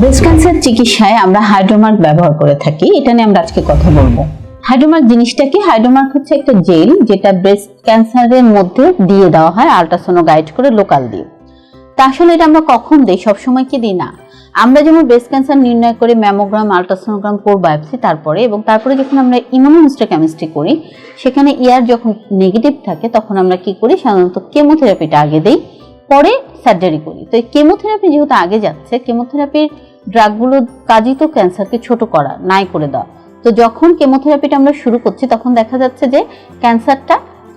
Breast cancer চিকিৎসায় আমরা হাইড্রোমার্ক ব্যবহার করে থাকি, এটা নিয়ে আমরা আজকে কথা বলব। হাইড্রোমার্ক জিনিসটা কি? হাইড্রোমার্ক হচ্ছে একটা জেল যেটা ব্রেস্ট ক্যান্সারের মধ্যে দিয়ে দেওয়া হয় আল্ট্রাসোনো গাইড করে লোকাল দিয়ে। তা আসলে এটা আমরা কখন দিই? সবসময় কি দিই না? আমরা যেমন ব্রেস্ট ক্যান্সার নির্ণয় করে ম্যামোগ্রাম আল্ট্রাসোনোগ্রাম কোর বায়োপসি তারপরে এবং তারপরে যখন আমরা ইমিউনোহিস্টোকেমিস্ট্রি করি, সেখানে ইয়ার যখন নেগেটিভ থাকে, তখন আমরা কি করি? সাধারণত কেমোথেরাপিটা আগে দেই। পরে সার্জারি করি। তো এই কেমোথেরাপি যেহেতু আগে যাচ্ছে কেমোথেরাপির ড্রাগগুলো কাজই তো ক্যান্সারকে ছোট করা, নাই করে দেওয়া। তো যখন কেমোথেরাপিটা আমরা শুরু করছি, তখন দেখা যাচ্ছে যে ক্যান্সারটা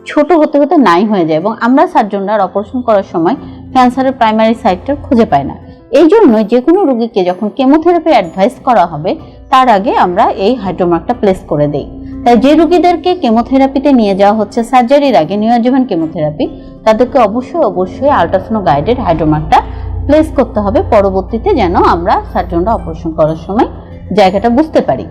ছোট হতে হতে নাই হয়ে যায় এবং আমরা সার্জনরা অপারেশন করার সময় ক্যান্সারের প্রাইমারি সাইটটা খুঁজে পাই না। এই জন্যই যে কোনো রোগীকে যখন কেমোথেরাপি অ্যাডভাইস করা হবে, তার আগে আমরা এই হাইড্রোমার্কটা প্লেস করে দেই। তাই যে রুগীদেরকে কেমোথেরাপিতে নিয়ে যাওয়া হচ্ছে সার্জারির আগে নিয়োজীবন কেমোথেরাপি, তাদেরকে অবশ্যই অবশ্যই আল্ট্রাসোনো গাইডেড হাইড্রোমার্কটা প্লেস করতে হবে। পরবর্তীতে যেন আমরা সার্জনরা অপারেশন করার সময় জায়গাটা বুঝতে পারি।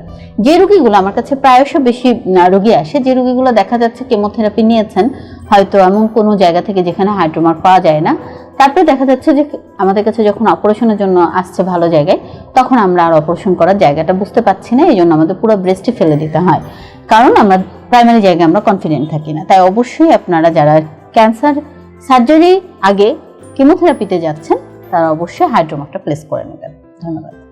যে রুগীগুলো আমার কাছে প্রায়শ বেশি রোগী আসে, যে রুগীগুলো দেখা যাচ্ছে কেমোথেরাপি নিয়েছেন, হয়তো এমন কোনো জায়গা থেকে যেখানে হাইড্রোমার্ক পাওয়া যায় না। তারপরে দেখা যাচ্ছে যে আমাদের কাছে যখন অপারেশনের জন্য আসছে ভালো জায়গায়, তখন আমরা আর অপারেশন করার জায়গাটা বুঝতে পারছি না এই জন্য আমাদের পুরো ব্রেস্টে ফেলে দিতে হয়। কারণ আমরা প্রাইমারি জায়গায় আমরা কনফিডেন্ট থাকি না। তাই অবশ্যই আপনারা যারা ক্যান্সার সার্জারি আগে কেমোথেরাপিতে যাচ্ছেন, তারা অবশ্যই হাইড্রোমার্কটা প্লেস করে নেবেন। ধন্যবাদ।